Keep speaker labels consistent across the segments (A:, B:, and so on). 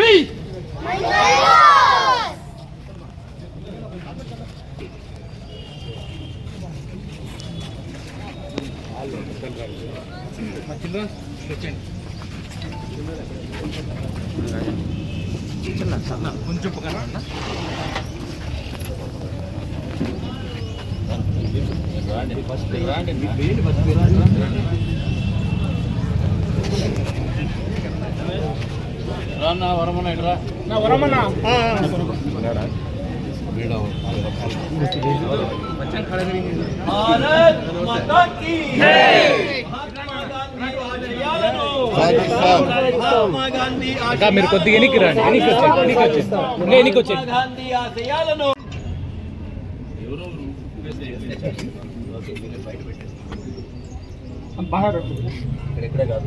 A: Free కొంచెం పక్కన రాన్న వరమన్న ఇట్రా నా వరమన్న మీరు కొద్దిగా ఎనికి రండి ఎనికి వచ్చేది ఎనికి వచ్చేది ఎనికి వచ్చేది బాగా ఎక్కడ కాదు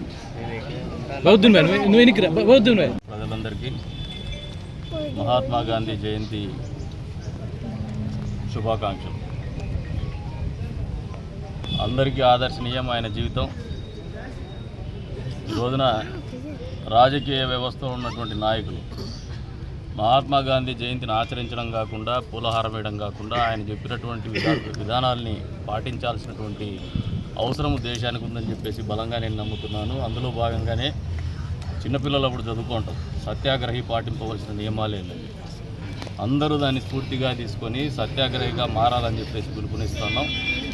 A: బౌద్ధుని నువ్వు ఎనికి బౌద్ధుని
B: ప్రజలందరికీ మహాత్మా గాంధీ జయంతి శుభాకాంక్షలు. అందరికీ ఆదర్శనీయం ఆయన జీవితం. ఈ రోజున రాజకీయ వ్యవస్థలో ఉన్నటువంటి నాయకులు మహాత్మా గాంధీ జయంతిని ఆచరించడం కాకుండా పూలహారం వేయడం కాకుండా ఆయన చెప్పినటువంటి విధానాల్ని పాటించాల్సినటువంటి అవసరం దేశానికి ఉందని చెప్పేసి బలంగా నేను నమ్ముతున్నాను. అందులో భాగంగానే చిన్నపిల్లలు అప్పుడు చదువుకుంటాం సత్యాగ్రహి పాటింపవలసిన నియమాలు ఏంటండి అందరూ దాన్ని స్ఫూర్తిగా తీసుకొని సత్యాగ్రహిగా మారాలని చెప్పేసి పిలుపునిస్తున్నాం.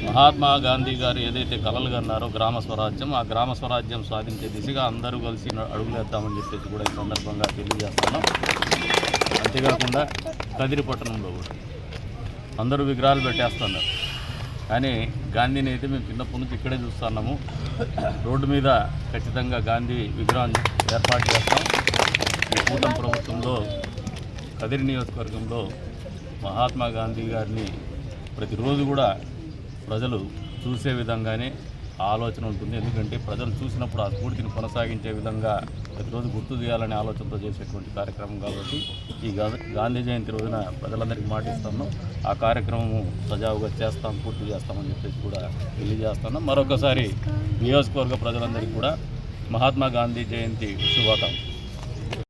B: మహాత్మా గాంధీ గారు ఏదైతే కలలు కన్నారో గ్రామ స్వరాజ్యం ఆ గ్రామ స్వరాజ్యం సాధించే దిశగా అందరూ కలిసి అడుగులేద్దామని చెప్పేసి కూడా ఈ సందర్భంగా తెలియజేస్తున్నాం. అంతేకాకుండా కదిరి పట్టణంలో కూడా అందరూ విగ్రహాలు పెట్టేస్తున్నారు. కానీ గాంధీని అయితే మేము చిన్నప్పటి నుంచి ఇక్కడే చూస్తున్నాము రోడ్డు మీద ఖచ్చితంగా గాంధీ విగ్రహం ఏర్పాటు చేస్తాం. ఈ కూటమి ప్రభుత్వంలో కదిరి నియోజకవర్గంలో మహాత్మా గాంధీ గారిని ప్రతిరోజు కూడా ప్రజలు చూసే విధంగానే ఆలోచన ఉంటుంది. ఎందుకంటే ప్రజలు చూసినప్పుడు ఆ స్ఫూర్తిని కొనసాగించే విధంగా ప్రతిరోజు గుర్తు చేయాలనే ఆలోచనతో చేసేటువంటి కార్యక్రమం కాబట్టి ఈ గాంధీ జయంతి రోజున ప్రజలందరికీ మాటిస్తాను. ఆ కార్యక్రమము సజావుగా చేస్తాం పూర్తి చేస్తామని చెప్పేసి కూడా తెలియజేస్తాను. మరొకసారి నియోజకవర్గ ప్రజలందరికీ కూడా మహాత్మా గాంధీ జయంతి శుభాకాంక్షలు.